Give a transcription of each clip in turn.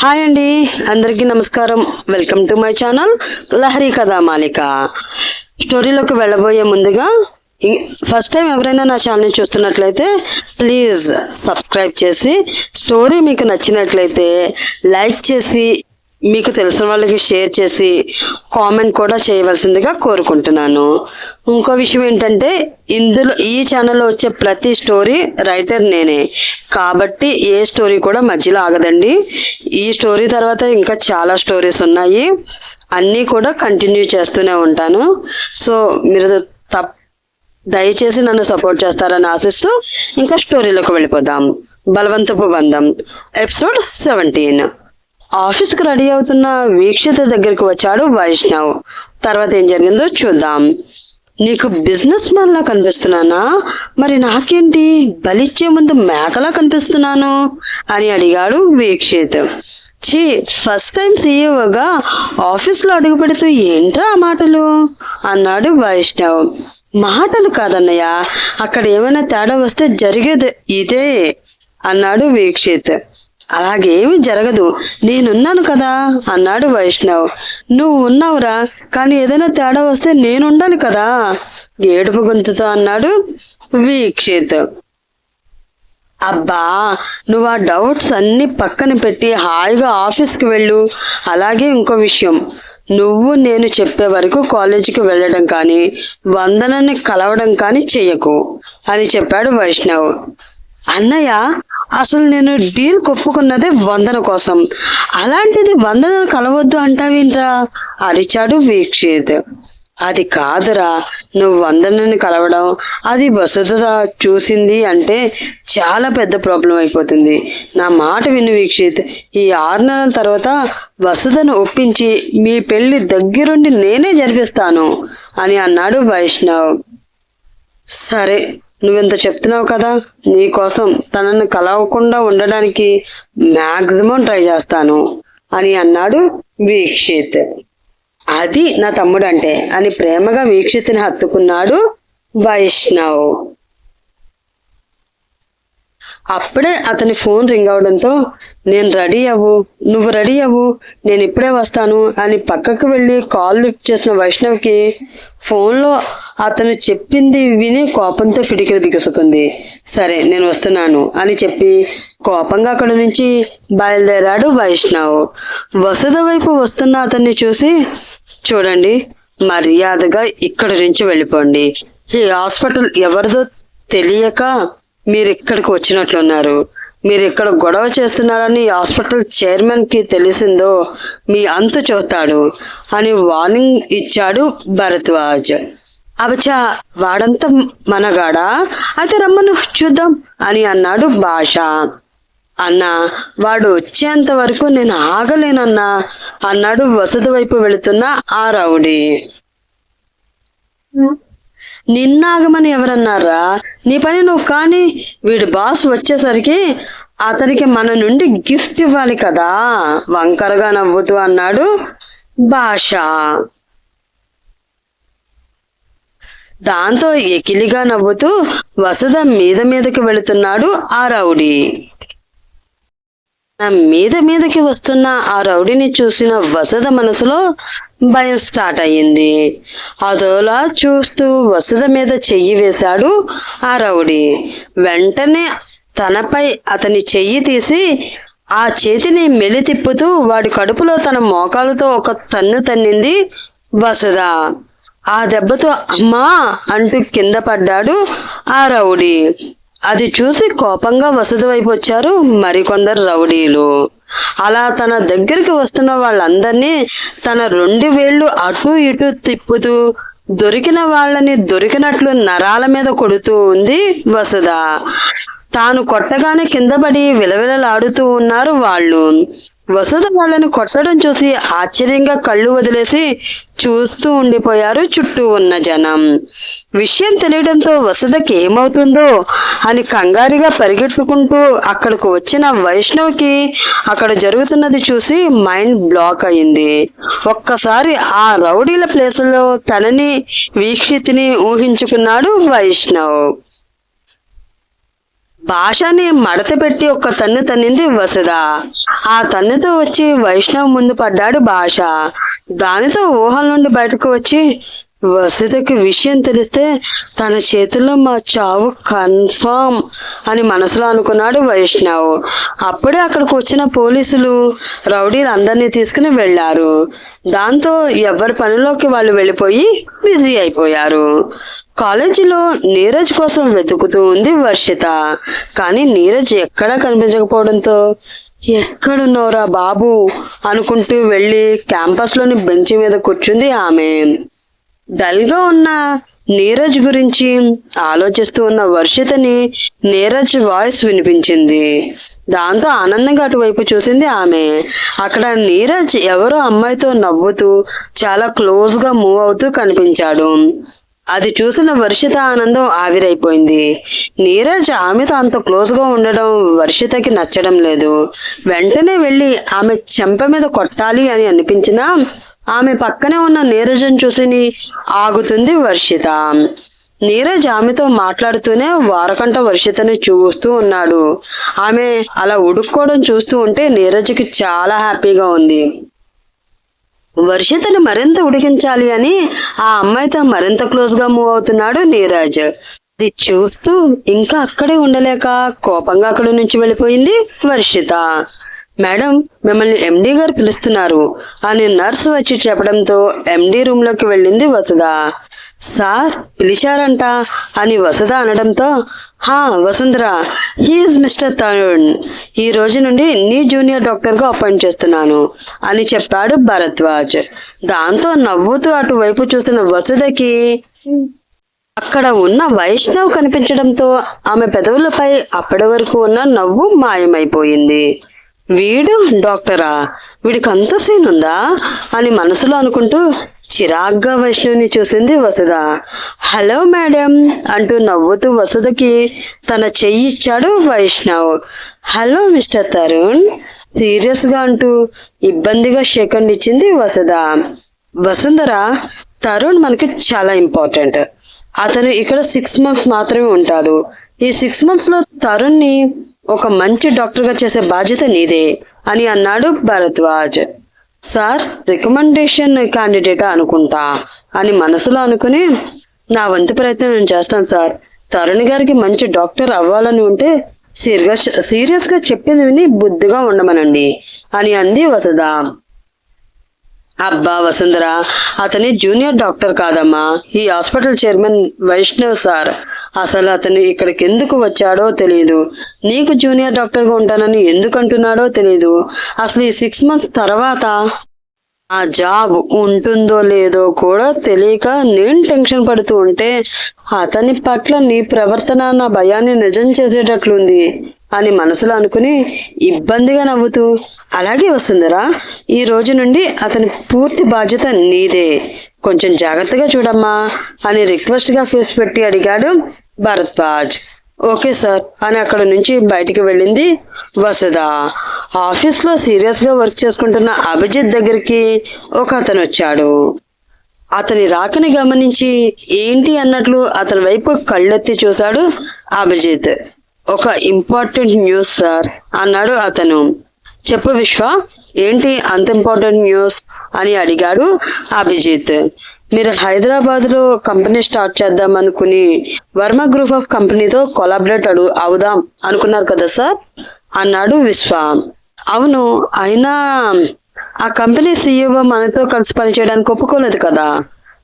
Hi అండి. అందరికీ నమస్కారం. Welcome to my channel Lahari Katha Malika. స్టోరీలోకి వెళ్ళబోయే ముందుగా ఫస్ట్ టైం ఎవరైనా నా ఛానల్ని చూస్తున్నట్లయితే ప్లీజ్ సబ్స్క్రైబ్ చేసి స్టోరీ మీకు నచ్చినట్లయితే లైక్ చేసి మీకు తెలిసిన వాళ్ళకి షేర్ చేసి కామెంట్ కూడా చేయవలసిందిగా కోరుకుంటున్నాను. ఇంకో విషయం ఏంటంటే ఇందులో ఈ ఛానల్లో వచ్చే ప్రతి స్టోరీ రైటర్ నేనే. కాబట్టి ఏ స్టోరీ కూడా మధ్యలో ఆగదండి. ఈ స్టోరీ తర్వాత ఇంకా చాలా స్టోరీస్ ఉన్నాయి. అన్నీ కూడా కంటిన్యూ చేస్తూనే ఉంటాను. సో మీరు తప్ దయచేసి నన్ను సపోర్ట్ చేస్తారని ఆశిస్తూ ఇంకా స్టోరీలోకి వెళ్ళిపోదాం. బలవంతపు బంధం. ఎపిసోడ్ సెవెంటీన్ ఆఫీస్కి రెడీ అవుతున్న వీక్షిత దగ్గరికి వచ్చాడు వైష్ణవ్. తర్వాత ఏం జరిగిందో చూద్దాం. నీకు బిజినెస్ మ్యాన్ లా కనిపిస్తున్నానా? మరి నాకేంటి? బలిచ్చే ముందు మేకలా కనిపిస్తున్నాను? అని అడిగాడు వీక్షిత్. ఛీ ఫస్ట్ టైం సీఈఓగా ఆఫీస్లో అడుగు పెడుతూ ఏంట్రా ఆ మాటలు? అన్నాడు వైష్ణవ్. మాటలు కాదన్నయ్య అక్కడ ఏమైనా తేడా వస్తే జరిగేది ఇదే అన్నాడు వీక్షిత్. అలాగేమి జరగదు. నేనున్నాను కదా అన్నాడు వైష్ణవ్. నువ్వు ఉన్నావురా కానీ ఏదైనా తేడా వస్తే నేను ఉండాలి కదా ఏడుపు గొంతుతో అన్నాడు వీక్షిత్. అబ్బా నువ్వు ఆ డౌట్స్ అన్ని పక్కన పెట్టి హాయిగా ఆఫీస్కి వెళ్ళు. అలాగే ఇంకో విషయం. నువ్వు నేను చెప్పే వరకు కాలేజీకి వెళ్ళడం కానీ వందనని కలవడం కానీ చెయ్యకు అని చెప్పాడు వైష్ణవ్. అన్నయ్య అసలు నేను డీల్ కొప్పుకున్నదే వందన కోసం. అలాంటిది వందన కలవద్దు అంటావేంట్రా? అరిచాడు వీక్షిత్. అది కాదురా నువ్వు వందనని కలవడం అది వసత చూసింది అంటే చాలా పెద్ద ప్రాబ్లం అయిపోతుంది. నా మాట విను వీక్షిత్. ఈ ఆరు నెలల తర్వాత వసుధను ఒప్పించి మీ పెళ్ళి దగ్గరుండి నేనే జరిపిస్తాను అని అన్నాడు వైష్ణవ్. సరే నువ్వెంత చెప్తున్నావు కదా? నీకోసం తనను కలవకుండా ఉండడానికి మ్యాక్సిమం ట్రై చేస్తాను అని అన్నాడు వీక్షిత్. అది నా తమ్ముడంటే అని ప్రేమగా వీక్షిత్ని హత్తుకున్నాడు వైష్ణవ్. అప్పుడే అతని ఫోన్ రింగ్ అవడంతో నేను రెడీ అవ్వు నువ్వు రెడీ అవ్వు నేను ఇప్పుడే వస్తాను అని పక్కకు వెళ్ళి కాల్ లిఫ్ట్ చేసిన వైష్ణవ్కి ఫోన్లో అతను చెప్పింది విని కోపంతో పిడికిలు బిగుసుకుంది. సరే నేను వస్తున్నాను అని చెప్పి కోపంగా అక్కడి నుంచి బయలుదేరాడు వైష్ణవ్. వసుధ వైపు వస్తున్న అతన్ని చూసి చూడండి మర్యాదగా ఇక్కడి నుంచి వెళ్ళిపోండి. ఈ హాస్పిటల్ ఎవరిదో తెలియక మీరు ఇక్కడికి వచ్చినట్లున్నారు. మీరు ఇక్కడ గొడవ చేస్తున్నారని హాస్పిటల్ చైర్మన్కి తెలిసిందో మీ అంతు చూస్తాడు అని వార్నింగ్ ఇచ్చాడు భరద్వాజ్. అబచా వాడంతా మనగాడా? అయితే రమ్మను చూద్దాం అని అన్నాడు భాష. అన్నా వాడు వచ్చేంత వరకు నేను ఆగలేనన్నా అన్నాడు వసతి వైపు వెళుతున్న ఆ రౌడీ. నిన్నాగమని ఎవరన్నారా? నీ పని నువ్వు కానీ వీడి బాస్ వచ్చేసరికి అతనికి మన నుండి గిఫ్ట్ ఇవ్వాలి కదా. వంకరగా నవ్వుతూ అన్నాడు భాష దాంతో ఎకిలిగా నవ్వుతూ వసుధ మీద మీదకి వెళుతున్నాడు ఆ రౌడీ. నా మీద మీదకి వస్తున్న ఆ రౌడీని చూసిన వసద మనసులో భయం స్టార్ట్ అయ్యింది. అదోలా చూస్తూ వసద మీద చెయ్యి వేశాడు ఆ రౌడీ. వెంటనే తనపై అతని చెయ్యి తీసి ఆ చేతిని మెలి తిప్పుతూ వాడి కడుపులో తన మోకాలతో ఒక తన్ను తన్నింది వసుధ ఆ దెబ్బతో అమ్మా అంటూ కింద పడ్డాడు ఆ రౌడీ. అది చూసి కోపంగా వసతి వైపు వచ్చారు మరికొందరు రౌడీలు. అలా తన దగ్గరికి వస్తున్న వాళ్ళందరినీ తన రెండు వేళ్ళు అటు ఇటు తిప్పుతూ దొరికిన వాళ్ళని దొరికినట్లు నరాల మీద కొడుతూ ఉంది వసుధ. తాను కొట్టగానే కిందపడి విలవిలలాడుతూ ఉన్నారు వాళ్ళు. వసుధ వాళ్ళని కొట్టడం చూసి ఆశ్చర్యంగా కళ్ళు వదిలేసి చూస్తూ ఉండిపోయారు చుట్టూ ఉన్న జనం. విషయం తెలియడంతో వసుధకి ఏమవుతుందో అని కంగారుగా పరిగెట్టుకుంటూ అక్కడికి వచ్చిన వైష్ణవ్కి అక్కడ జరుగుతున్నది చూసి మైండ్ బ్లాక్ అయింది. ఒక్కసారి ఆ రౌడీల ప్లేసులో తనని వీక్షితిని ఊహించుకున్నాడు వైష్ణవ్. భాషని మడత పెట్టి ఒక తన్ను తన్నింది వసుధ. ఆ తన్నుతో వచ్చి వైష్ణవ్ ముందు పడ్డాడు భాష. దానితో ఊహల నుండి బయటకు వచ్చి వసుధకి విషయం తెలిస్తే తన చేతిలో మా చావు కన్ఫామ్ అని మనసులో అనుకున్నాడు వైష్ణవ్. అప్పుడే అక్కడికి వచ్చిన పోలీసులు రౌడీలు అందరినీ తీసుకుని వెళ్ళారు. దాంతో ఎవరి పనిలోకి వాళ్ళు వెళ్ళిపోయి బిజీ అయిపోయారు. కాలేజీలో నీరజ్ కోసం వెతుకుతూ ఉంది వర్షిత. కానీ నీరజ్ ఎక్కడా కనిపించకపోవడంతో ఎక్కడున్నావురా బాబు? అనుకుంటూ వెళ్ళి క్యాంపస్లోని బెంచ్ మీద కూర్చుంది ఆమె. డల్గా ఉన్న నీరజ్ గురించి ఆలోచిస్తూ ఉన్న వర్షితని నీరజ్ వాయిస్ వినిపించింది. దాంతో ఆనందంగా అటువైపు చూసింది ఆమె. అక్కడ నీరజ్ ఎవరో అమ్మాయితో నవ్వుతూ చాలా క్లోజ్గా మూవ్ అవుతూ కనిపించాడు. అది చూసిన వర్షిత ఆనందం ఆవిరైపోయింది. నీరజ్ ఆమెతో అంత క్లోజ్గా ఉండడం వర్షితకి నచ్చడం లేదు. వెంటనే వెళ్ళి ఆమె చెంప మీద కొట్టాలి అని అనిపించినా ఆమె పక్కనే ఉన్న నీరజను చూసి ఆగుతుంది వర్షిత. నీరజ్ ఆమెతో మాట్లాడుతూనే వారకంట వర్షితని చూస్తూ ఉన్నాడు. ఆమె అలా ఉడుక్కోవడం చూస్తూ ఉంటే నీరజ్కి చాలా హ్యాపీగా ఉంది. వర్షితను మరింత ఉడికించాలి అని ఆ అమ్మాయితో మరింత క్లోజ్గా మూవ్ అవుతున్నాడు నీరాజ్. అది చూస్తూ ఇంకా అక్కడే ఉండలేక కోపంగా అక్కడి నుంచి వెళ్ళిపోయింది వర్షిత. మేడం మిమ్మల్ని ఎండీ గారు పిలుస్తున్నారు అని నర్స్ వచ్చి చెప్పడంతో ఎండీ రూమ్లోకి వెళ్ళింది వసుధ. సార్ పిలిచారంట అని వసుధ అనడంతో హా వసుంధర హీఈస్ మిస్టర్ తరుణ్. ఈ రోజు నుండి నీ జూనియర్ డాక్టర్గా అపాయింట్ చేస్తున్నాను అని చెప్పాడు భరద్వాజ్. దాంతో నవ్వుతూ అటువైపు చూసిన వసుధకి అక్కడ ఉన్న వైష్ణవ్ కనిపించడంతో ఆమె పెదవులపై అప్పటి వరకు ఉన్న నవ్వు మాయమైపోయింది. వీడు డాక్టరా? వీడికి అంత సీన్ ఉందా అని మనసులో అనుకుంటూ చిరాగ్గా వైష్ణవిని చూసింది వసుధ. హలో మేడం అంటూ నవ్వుతూ వసుధకి తన చెయ్యి ఇచ్చాడు వైష్ణవ్. హలో మిస్టర్ తరుణ్ సీరియస్గా అంటూ ఇబ్బందిగా షేకండ్ ఇచ్చింది వసుధ. వసుంధర తరుణ్ మనకి చాలా ఇంపార్టెంట్. అతను ఇక్కడ సిక్స్ మంత్స్ మాత్రమే ఉంటాడు. ఈ సిక్స్ మంత్స్లో తరుణ్ని ఒక మంచి డాక్టర్గా చేసే బాధ్యత నీదే అని అన్నాడు భరద్వాజ్. సార్ రికమెండేషన్ క్యాండిడేట్ అనుకుంటా అని మనసులో అనుకుని నా వంతు ప్రయత్నం నేను చేస్తాను సార్. తరుణ్ గారికి మంచి డాక్టర్ అవ్వాలని ఉంటే సీరియస్గా సీరియస్గా చెప్పింది విని బుద్ధిగా ఉండమనండి అని అంది వసుధ. అబ్బా వసుంధర అతని జూనియర్ డాక్టర్ కాదమ్మా ఈ హాస్పిటల్ చైర్మన్ వైష్ణవ్ సార్. అసలు అతను ఇక్కడికి ఎందుకు వచ్చాడో తెలియదు నీకు జూనియర్ డాక్టర్గా ఉంటానని ఎందుకు అంటున్నాడో తెలియదు అసలు ఈ సిక్స్ మంత్స్ తర్వాత ఆ జాబ్ ఉంటుందో లేదో కూడా తెలియక నేను టెన్షన్ పడుతూ ఉంటే అతని పట్ల నీ ప్రవర్తన నా భయాన్ని నిజం చేసేటట్లుంది అని మనసులో అనుకుని ఇబ్బందిగా నవ్వుతూ అలాగే వస్తుందిరా ఈ రోజు నుండి అతని పూర్తి బాధ్యత నీదే. కొంచెం జాగ్రత్తగా చూడమ్మా అని రిక్వెస్ట్గా ఫేస్ పెట్టి అడిగాడు భరద్వాజ్. ఓకే సార్ అని అక్కడ నుంచి బయటికి వెళ్ళింది వసుధ. ఆఫీస్లో సీరియస్గా వర్క్ చేసుకుంటున్న అభిజిత్ దగ్గరికి ఒక అతను వచ్చాడు. అతని రాకని గమనించి ఏంటి అన్నట్లు అతని వైపు కళ్ళెత్తి చూశాడు అభిజిత్. ఒక ఇంపార్టెంట్ న్యూస్ సార్ అన్నాడు అతను. చెప్పు విశ్వ ఏంటి అంత ఇంపార్టెంట్ న్యూస్ అని అడిగాడు అభిజిత్. మీరు హైదరాబాద్లో కంపెనీ స్టార్ట్ చేద్దాం అనుకుని వర్మ గ్రూప్ ఆఫ్ కంపెనీతో కొలాబరేట్ అడు అవుదాం అనుకున్నారు కదా సార్? అన్నాడు విశ్వ. అవును అయినా ఆ కంపెనీ సీఈఓ మనతో కలిసి పనిచేయడానికి ఒప్పుకోలేదు కదా?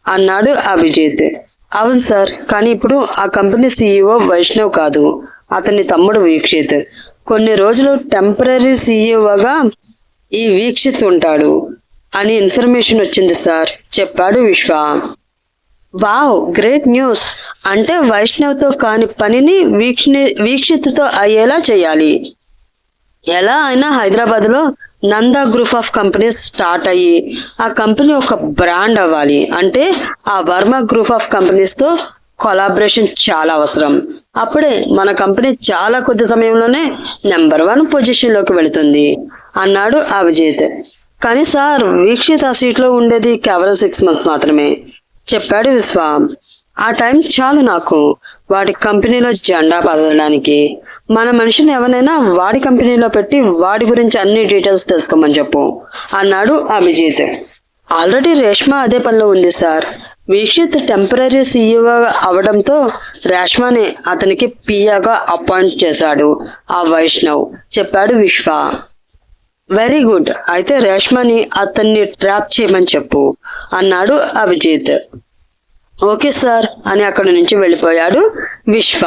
అన్నాడు అభిజిత్. అవును సార్ కానీ ఇప్పుడు ఆ కంపెనీ సీఈఓ వైష్ణవ్ కాదు. అతని తమ్ముడు వీక్షిత్. కొన్ని రోజులు టెంపరీ సీఈఓగా ఈ వీక్షిస్తుంటాడు ఉంటాడు అని ఇన్ఫర్మేషన్ వచ్చింది సార్. చెప్పాడు విశ్వ. Wow great news. అంటే వైష్ణవ్తో కాని పనిని వీక్షి వీక్షిత్తుతో అయ్యేలా చేయాలి. ఎలా అయినా హైదరాబాద్లో Nanda group of companies start అయ్యి ఆ కంపెనీ ఒక బ్రాండ్ అవ్వాలి. అంటే ఆ వర్మ గ్రూప్ ఆఫ్ కంపెనీస్తో కొలాబరేషన్ చాలా అవసరం. అప్పుడే మన కంపెనీ చాలా కొద్ది సమయంలోనే నెంబర్ వన్ పొజిషన్లోకి వెళుతుంది. అన్నాడు అభిజిత్. కానీ సార్ వీక్షిత్ ఆ సీట్లో ఉండేది కేవలం సిక్స్ మంత్స్ మాత్రమే చెప్పాడు విశ్వ. ఆ టైం చాలు నాకు. వాడి కంపెనీలో జెండా పదడానికి మన మనిషిని ఎవరైనా వాడి కంపెనీలో పెట్టి వాడి గురించి అన్ని డీటెయిల్స్ తెలుసుకోమని చెప్పు అన్నాడు అభిజిత్. ఆల్రెడీ రేష్మ అదే పనిలో ఉంది సార్. వీక్షిత్ టెంపరీ సీఈఓ అవడంతో రేష్మని అతనికి పియాగా అపాయింట్ చేశాడు ఆ వైష్ణవ్ చెప్పాడు విశ్వ. వెరీ గుడ్ అయితే రేష్మని అతన్ని ట్రాప్ చేయమని చెప్పు అన్నాడు అభిజిత్. ఓకే సార్ అని అక్కడి నుంచి వెళ్ళిపోయాడు విశ్వ.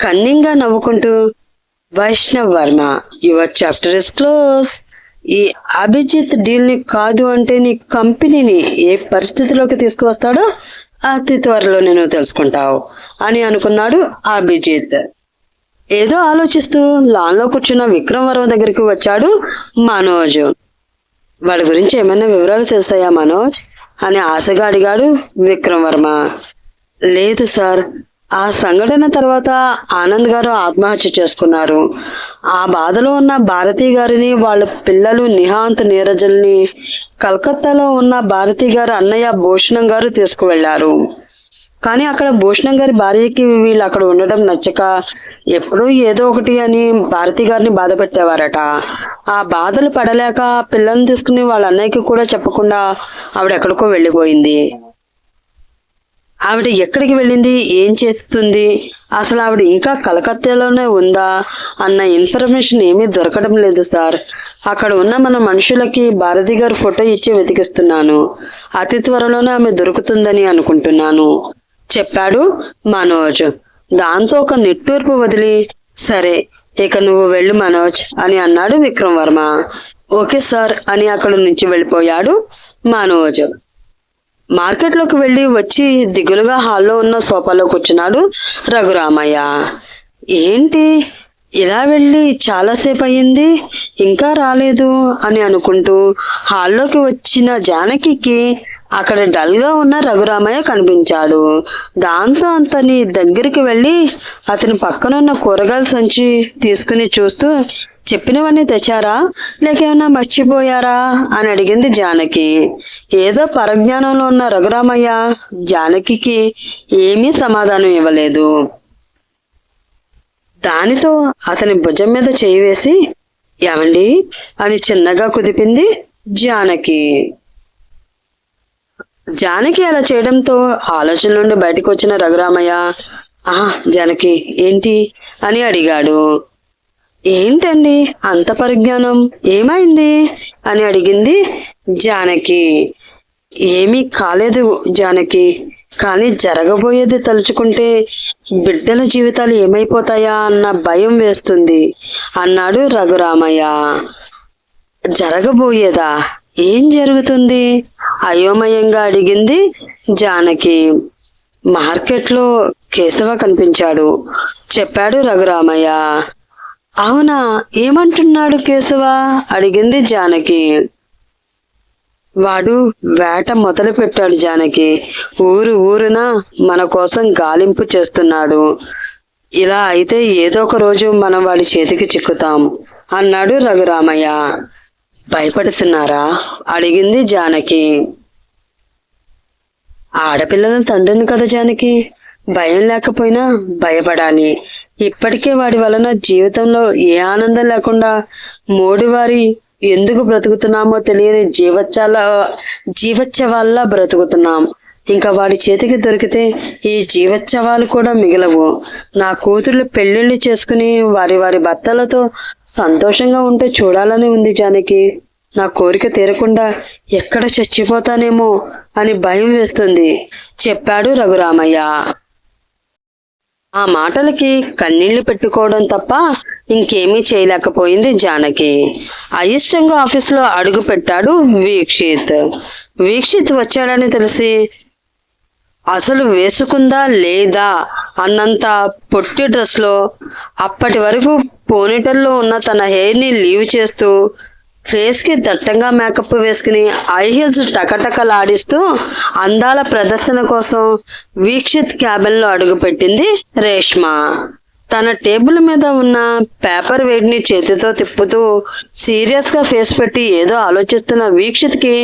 కన్నింగా నవ్వుకుంటూ Vaishnav Varma your chapter is close ఈ అభిజిత్ డీల్ని కాదు అంటే నీ కంపెనీని ఏ పరిస్థితిలోకి తీసుకువస్తాడో అతి త్వరలో నేను తెలుసుకుంటావు అని అనుకున్నాడు అభిజిత్. ఏదో ఆలోచిస్తూ లాన్లో కూర్చున్న విక్రమ్ వర్మ దగ్గరికి వచ్చాడు మనోజ్. వాడి గురించి ఏమైనా వివరాలు తెలుసాయా మనోజ్? అని ఆశగా అడిగాడు విక్రమ్ వర్మ లేదు సార్ ఆ సంఘటన తర్వాత ఆనంద్ గారు ఆత్మహత్య చేసుకున్నారు. ఆ బాధలో ఉన్న భారతి గారిని వాళ్ళ పిల్లలు నిహాంత్ నీరజల్ని కలకత్తాలో ఉన్న భారతి గారు అన్నయ్య భూషణం గారు తీసుకువెళ్ళారు. కానీ అక్కడ భూషణం గారి భార్యకి వీళ్ళు అక్కడ ఉండడం నచ్చక ఎప్పుడూ ఏదో ఒకటి అని భారతి గారిని బాధ పెట్టేవారట. ఆ బాధలు పడలేక పిల్లల్ని తీసుకుని వాళ్ళ అన్నయ్యకి కూడా చెప్పకుండా ఆవిడ ఎక్కడికో వెళ్ళిపోయింది. ఆవిడ ఎక్కడికి వెళ్ళింది? ఏం చేస్తుంది? అసలు ఆవిడ ఇంకా కలకత్తాలోనే ఉందా? అన్న ఇన్ఫర్మేషన్ ఏమీ దొరకడం లేదు సార్. అక్కడ ఉన్న మన మనుషులకి భారతి గారు ఫోటో ఇచ్చి వెతికిస్తున్నాను. అతి త్వరలోనే ఆమె దొరుకుతుందని అనుకుంటున్నాను. చెప్పాడు మనోజ్. దాంతో ఒక నిట్టూర్పు వదిలి సరే ఇక నువ్వు వెళ్ళు మనోజ్ అని అన్నాడు విక్రమ్ వర్మ ఓకే సార్ అని అక్కడి నుంచి వెళ్ళిపోయాడు మనోజ్. మార్కెట్లోకి వెళ్ళి వచ్చి దిగులుగా హాల్లో ఉన్న సోఫాలో కూర్చున్నాడు రఘురామయ్య. ఏంటి? ఇలా వెళ్ళి చాలాసేపు అయ్యింది ఇంకా రాలేదు అని అనుకుంటూ హాల్లోకి వచ్చిన జానకికి అక్కడ డల్గా ఉన్న రఘురామయ్య కనిపించాడు. దాంతో అతని దగ్గరికి వెళ్ళి అతని పక్కనున్న కూరగాయల సంచి తీసుకుని చూస్తూ చెప్పినవన్నీ తెచ్చారా? లేక ఏమైనా మర్చిపోయారా? అని అడిగింది జానకి. ఏదో పరజ్ఞానంలో ఉన్న రఘురామయ్య జానకికి ఏమీ సమాధానం ఇవ్వలేదు. దానితో అతని భుజం మీద చేయి వేసి ఏమండి? అని చిన్నగా కుదిపింది జానకి. జానకి అలా చేయడంతో ఆలోచన నుండి బయటకు వచ్చిన రఘురామయ్య ఆహా జానకి ఏంటి? అని అడిగాడు. ఏంటండి? అంత పరిజ్ఞానం ఏమైంది? అని అడిగింది జానకి. ఏమీ కాలేదు జానకి కానీ జరగబోయేది తలుచుకుంటే బిడ్డల జీవితాలు ఏమైపోతాయా అన్న భయం వేస్తుంది అన్నాడు రఘురామయ్య. జరగబోయేదా? ఏం జరుగుతుంది? అయోమయంగా అడిగింది జానకి. మార్కెట్లో కేశవ కనిపించాడు. చెప్పాడు రఘురామయ్య. అవునా ఏమంటున్నాడు కేశవ? అడిగింది జానకి. వాడు వేట మొదలు పెట్టాడు జానకి. ఊరు ఊరున మన కోసం గాలింపు చేస్తున్నాడు. ఇలా అయితే ఏదో ఒక రోజు మనం వాడి చేతికి చిక్కుతాం అన్నాడు రఘురామయ్య. భయపడుతున్నారా? అడిగింది జానకి. ఆడపిల్లల తండ్రిని కదా జానకి. భయం లేకపోయినా భయపడాలి. ఇప్పటికే వాడి వలన జీవితంలో ఏ ఆనందం లేకుండా మోడివారి ఎందుకు బ్రతుకుతున్నామో తెలియని జీవచ్చాల జీవచ్చవాల్లా బ్రతుకుతున్నాం. ఇంకా వాడి చేతికి దొరికితే ఈ జీవోత్సవాలు కూడా మిగలవు. నా కూతుర్లు పెళ్ళిళ్ళు చేసుకుని వారి వారి భర్తలతో సంతోషంగా ఉంటే చూడాలని ఉంది జానకి. నా కోరిక తీరకుండా ఎక్కడ చచ్చిపోతానేమో అని భయం వేస్తుంది. చెప్పాడు రఘురామయ్య. ఆ మాటలకి కన్నీళ్ళు పెట్టుకోవడం తప్ప ఇంకేమీ చేయలేకపోయింది జానకి. అయిష్టంగా ఆఫీసులో అడుగు పెట్టాడు వీక్షిత్. వీక్షిత్ వచ్చాడని తెలిసి అసలు వేసుకుందా లేదా అన్నంత పొట్టి డ్రెస్లో అప్పటి వరకు పోనీటల్లో ఉన్న తన హెయిర్ని లీవ్ చేస్తూ ఫేస్కి దట్టంగా మేకప్ వేసుకుని ఐ హీల్స్ టకటకలాడిస్తూ అందాల ప్రదర్శన కోసం వీక్షిత్ క్యాబిన్లో అడుగుపెట్టింది రేష్మ. తన టేబుల్ మీద ఉన్న పేపర్ వెయిట్ని చేతితో తిప్పుతూ సీరియస్గా ఫేస్ పెట్టి ఏదో ఆలోచిస్తున్న వీక్షిత్కి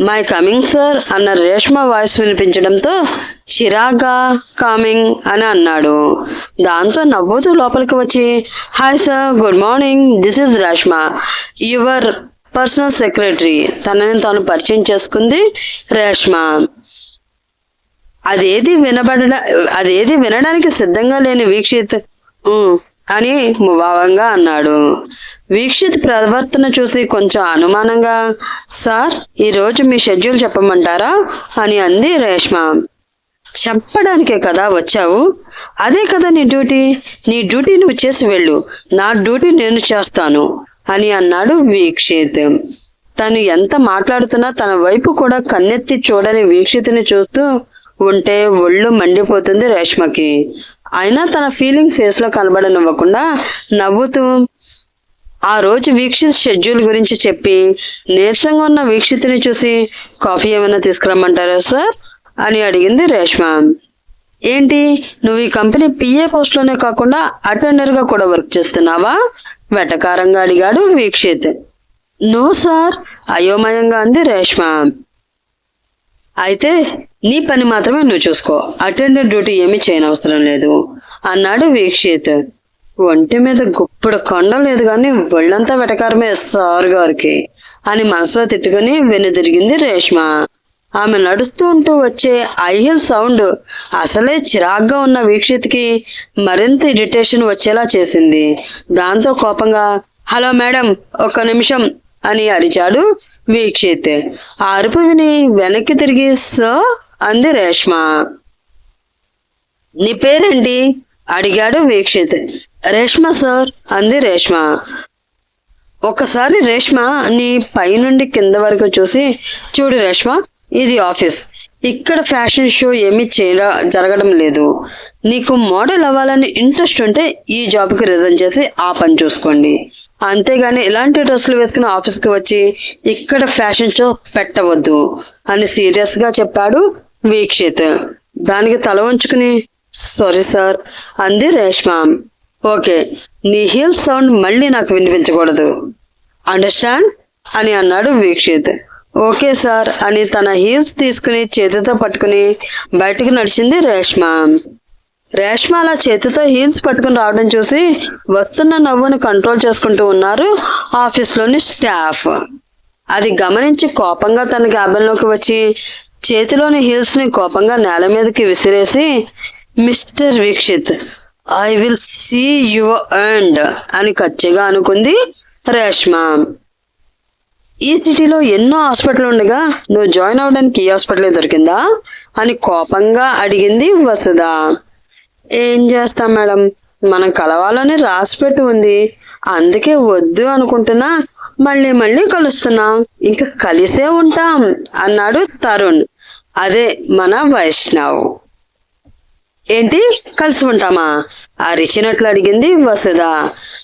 మై కమింగ్ సార్ అన్న రేష్మ వాయిస్ వినిపించడంతో చిరాగా కామింగ్ అని అన్నాడు. దాంతో నవ్వుతూ లోపలికి వచ్చి hi sir good morning this is Reshma your personal secretary తనని తాను పరిచయం చేసుకుంది రేష్మా. అదేది వినబడ అదేది వినడానికి సిద్ధంగా లేని వీక్షిత్ అని ముభావంగా అన్నాడు. వీక్షిత్ ప్రవర్తన చూసి కొంచెం అనుమానంగా సార్ ఈరోజు మీ షెడ్యూల్ చెప్పమంటారా? అని అంది రేష్మ. చెప్పడానికే కదా వచ్చావు? అదే కదా నీ డ్యూటీ? నీ డ్యూటీ నువ్వు చేసి వెళ్ళు. నా డ్యూటీ నేను చేస్తాను అని అన్నాడు వీక్షిత్. తను ఎంత మాట్లాడుతున్నా తన వైపు కూడా కన్నెత్తి చూడని వీక్షితుని చూస్తూ ఉంటే ఒళ్ళు మండిపోతుంది రేష్మకి. అయినా తన ఫీలింగ్ ఫేస్లో కనబడనివ్వకుండా నవ్వుతూ ఆ రోజు వీక్షిత్ షెడ్యూల్ గురించి చెప్పి నీరసంగా ఉన్న వీక్షితుని చూసి కాఫీ ఏమైనా తీసుకురమ్మంటారా సార్? అని అడిగింది రేష్మ. ఏంటి నువ్వు ఈ కంపెనీ పిఏ పోస్ట్లోనే కాకుండా అటెండర్గా కూడా వర్క్ చేస్తున్నావా? వెటకారంగా అడిగాడు వీక్షిత్. నో సార్ అయోమయంగా అంది రేష్మ. అయితే నీ పని మాత్రమే నువ్వు చూసుకో. అటెండర్ డ్యూటీ ఏమీ చేయనవసరం లేదు. అన్నాడు వీక్షిత్. ఒంటి మీద గుప్పుడు కొండ లేదు కానీ ఒళ్ళంతా వెటకారమే సార్ గారికి అని మనసులో తిట్టుకుని వెనుదిరిగింది రేష్మ. ఆమె నడుస్తూ ఉంటూ వచ్చే ఐహిల్ సౌండ్ అసలే చిరాగ్గా ఉన్న వీక్షిత్కి మరింత ఇరిటేషన్ వచ్చేలా చేసింది. దాంతో కోపంగా హలో మేడం ఒక్క నిమిషం అని అరిచాడు వీక్షిత్. ఆ అరుపు విని వెనక్కి తిరిగి సో అంది రేష్మ. నీ పేరేంటి? అడిగాడు వీక్షిత్. రేష్మ సార్ అంది రేష్మ. ఒకసారి రేష్మ నీ పైనుండి కింద వరకు చూసి చూడు రేష్మ ఇది ఆఫీస్. ఇక్కడ ఫ్యాషన్ షో ఏమీ చేయ జరగడం లేదు. నీకు మోడల్ అవ్వాలని ఇంట్రెస్ట్ ఉంటే ఈ జాబ్కి రిజైన్ చేసి ఆ పని చూసుకోండి. అంతేగాని ఇలాంటి డ్రెస్సులు వేసుకుని ఆఫీస్కి వచ్చి ఇక్కడ ఫ్యాషన్ షో పెట్టవద్దు అని సీరియస్గా చెప్పాడు వీక్షిత్. దానికి తల వంచుకుని సారీ సార్ అంది రేష్మ. ఓకే నీ హీల్ సౌండ్ మళ్ళీ నాకు వినిపించకూడదు. అండర్స్టాండ్? అని అన్నాడు వీక్షిత్. ఓకే సార్ అని తన హీల్స్ తీసుకుని చేతితో పట్టుకుని బయటకు నడిచింది రేష్మ. రేష్మ అలా చేతితో హీల్స్ పట్టుకుని రావడం చూసి వస్తున్న నవ్వును కంట్రోల్ చేసుకుంటూ ఉన్నారు ఆఫీస్లోని స్టాఫ్. అది గమనించి కోపంగా తన క్యాబిన్లోకి వచ్చి చేతిలోని హీల్స్ని కోపంగా నేల మీదకి విసిరేసి mister Vikshit I will see your and అని ఖచ్చిగా అనుకుంది రేష్మ. ఈ సిటీలో ఎన్నో హాస్పిటల్ ఉండగా నువ్వు జాయిన్ అవ్వడానికి ఈ హాస్పిటల్ దొరికిందా? అని కోపంగా అడిగింది వసుధ. ఏం చేస్తాం మేడం? మనం కలవాలని రాసిపెట్టి ఉంది. అందుకే వద్దు అనుకుంటున్నా మళ్ళీ మళ్ళీ కలుస్తున్నాం. ఇంకా కలిసే ఉంటాం అన్నాడు తరుణ్. అదే మన వైష్ణవ్. ఏంటి? కలిసి ఉంటామా? అరిచినట్లు అడిగింది వసుధ.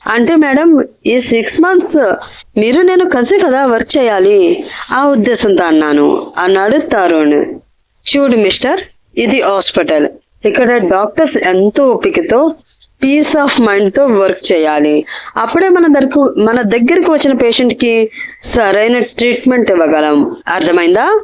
అంటే మేడం ఈ సిక్స్ మంత్స్ మీరు నేను కలిసి కదా వర్క్ చేయాలి? ఆ ఉద్దేశంతో అన్నాను అన్నాడు తరుణ్. చూడు మిస్టర్ ఇది హాస్పిటల్. ఇక్కడ డాక్టర్స్ ఎంతో ఓపికతో పీస్ ఆఫ్ మైండ్తో వర్క్ చేయాలి. అప్పుడే మన దగ్గరకు మన దగ్గరికి వచ్చిన పేషెంట్కి సరైన ట్రీట్మెంట్ ఇవ్వగలం. అర్థమైందా?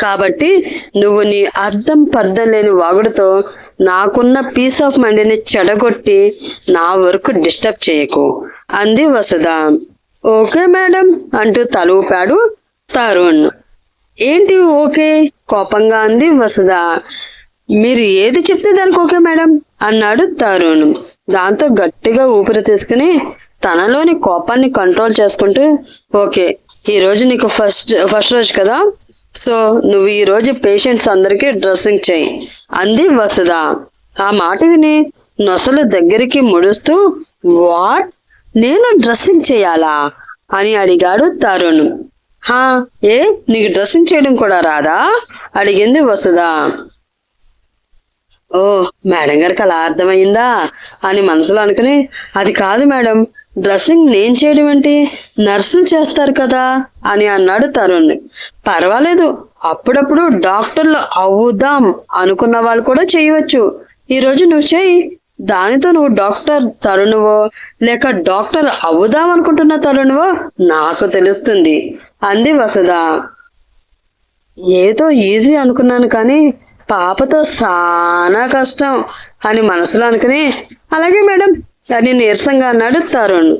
కాబట్టి నువ్వు నీ అర్థం పర్థం లేని వాగుడుతో నాకున్న పీస్ ఆఫ్ మైండ్ని చెడగొట్టి నా వర్క్ డిస్టర్బ్ చేయకు. అంది వసుధ. ఓకే మేడం అంటూ తల ఊపాడు తరుణ్. ఏంటి ఓకే? కోపంగా అంది వసుధ. మీరు ఏది చెప్తే దానికి ఓకే మేడం అన్నాడు తరుణ్. దాంతో గట్టిగా ఊపిరి తీసుకుని తనలోని కోపాన్ని కంట్రోల్ చేసుకుంటూ ఓకే ఈరోజు నీకు ఫస్ట్ ఫస్ట్ రోజు కదా సో నువ్వు ఈ రోజు పేషెంట్స్ అందరికీ డ్రెస్సింగ్ చేయి అంది వసుధ. ఆ మాట విని నొసలు దగ్గరికి ముడుస్తూ వాట్? నేను డ్రెస్సింగ్ చేయాలా? అని అడిగాడు తరుణ్. హా ఏ నీకు డ్రెస్సింగ్ చేయడం కూడా రాదా? అడిగింది వసుధ. ఓ మేడం గారికి అలా అర్థమైందా? అని మనసులో అనుకుని అది కాదు మేడం డ్రెస్సింగ్ నేను చేయడం ఏంటి? నర్సులు చేస్తారు కదా? అని అన్నాడు తరుణ్ పర్వాలేదు అప్పుడప్పుడు డాక్టర్లు అవుదాం అనుకున్న వాళ్ళు కూడా చేయవచ్చు. ఈరోజు నువ్వు చేయి. దానితో నువ్వు డాక్టర్ తరుణువో లేక డాక్టర్ అవుదాం అనుకుంటున్న తరుణువో నాకు తెలుస్తుంది అంది వసుధ. ఏదో ఈజీ అనుకున్నాను కానీ పాపతో చాలా కష్టం అని మనసులో అనుకుని అలాగే మేడం అని నీరసంగా అన్నాడు తరుణ్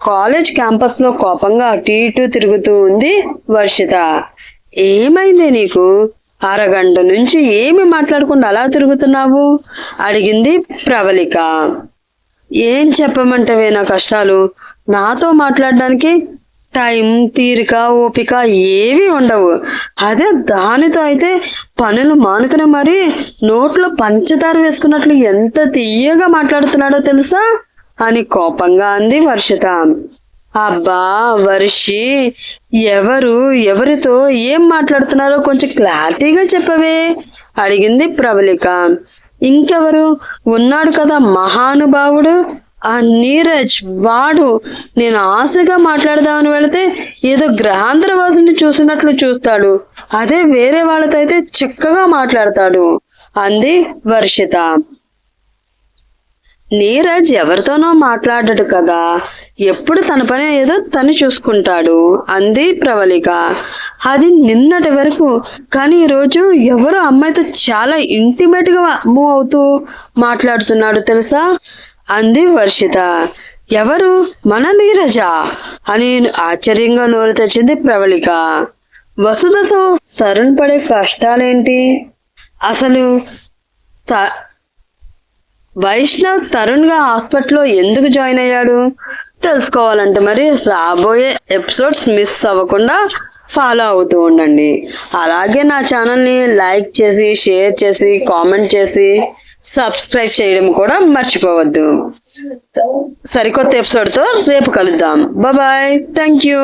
కాలేజ్ క్యాంపస్లో కోపంగా అటు ఇటు తిరుగుతూ ఉంది వర్షిత. ఏమైంది నీకు? అరగంట నుంచి ఏమి మాట్లాడకుండా అలా తిరుగుతున్నావు? అడిగింది ప్రవళిక. ఏం చెప్పమంటవే నా కష్టాలు? నాతో మాట్లాడడానికి టైం తీరిక ఓపిక ఏవి ఉండవు. అదే దానితో అయితే పనులు మానుకుని మరి నోట్లో పంచదార వేసుకున్నట్లు ఎంత తీయగా మాట్లాడుతున్నాడో తెలుసా? అని కోపంగా అంది వర్షిత. అబ్బా వర్షి ఎవరు ఎవరితో ఏం మాట్లాడుతున్నారో కొంచెం క్లారిటీగా చెప్పవే అడిగింది ప్రబలిక. ఇంకెవరు? ఉన్నాడు కదా మహానుభావుడు. ఆ నీరజ్ వాడు నేను ఆశగా మాట్లాడదామని వెళితే ఏదో గ్రహాంతర వాసిని చూసినట్లు చూస్తాడు. అదే వేరే వాళ్ళతో అయితే చక్కగా మాట్లాడతాడు అంది వర్షిత. నీరజ్ ఎవరితోనో మాట్లాడాడు కదా. ఎప్పుడు తన పని ఏదో తను చూసుకుంటాడు అంది ప్రవళిక. అది నిన్నటి వరకు కానీ ఈరోజు ఎవరో అమ్మాయితో చాలా ఇంటిమేట్గా మూవ్ అవుతూ మాట్లాడుతున్నాడు తెలుసా? అంది వర్షిత. ఎవరు? మన నీరజ అని ఆశ్చర్యంగా నోరు తెచ్చింది ప్రవళిక. వసుధతో తరుణ్ పడే కష్టాలేంటి? అసలు త వైష్ణవ్ తరుణ్గా హాస్పిటల్లో ఎందుకు జాయిన్ అయ్యాడు? తెలుసుకోవాలంటే మరి రాబోయే ఎపిసోడ్స్ మిస్ అవ్వకుండా ఫాలో అవుతూ ఉండండి. అలాగే నా ఛానల్ని లైక్ చేసి షేర్ చేసి కామెంట్ చేసి సబ్స్క్రైబ్ చేయడం కూడా మర్చిపోవద్దు. సరికొత్త ఎపిసోడ్తో రేపు కలుద్దాం. Bye thank you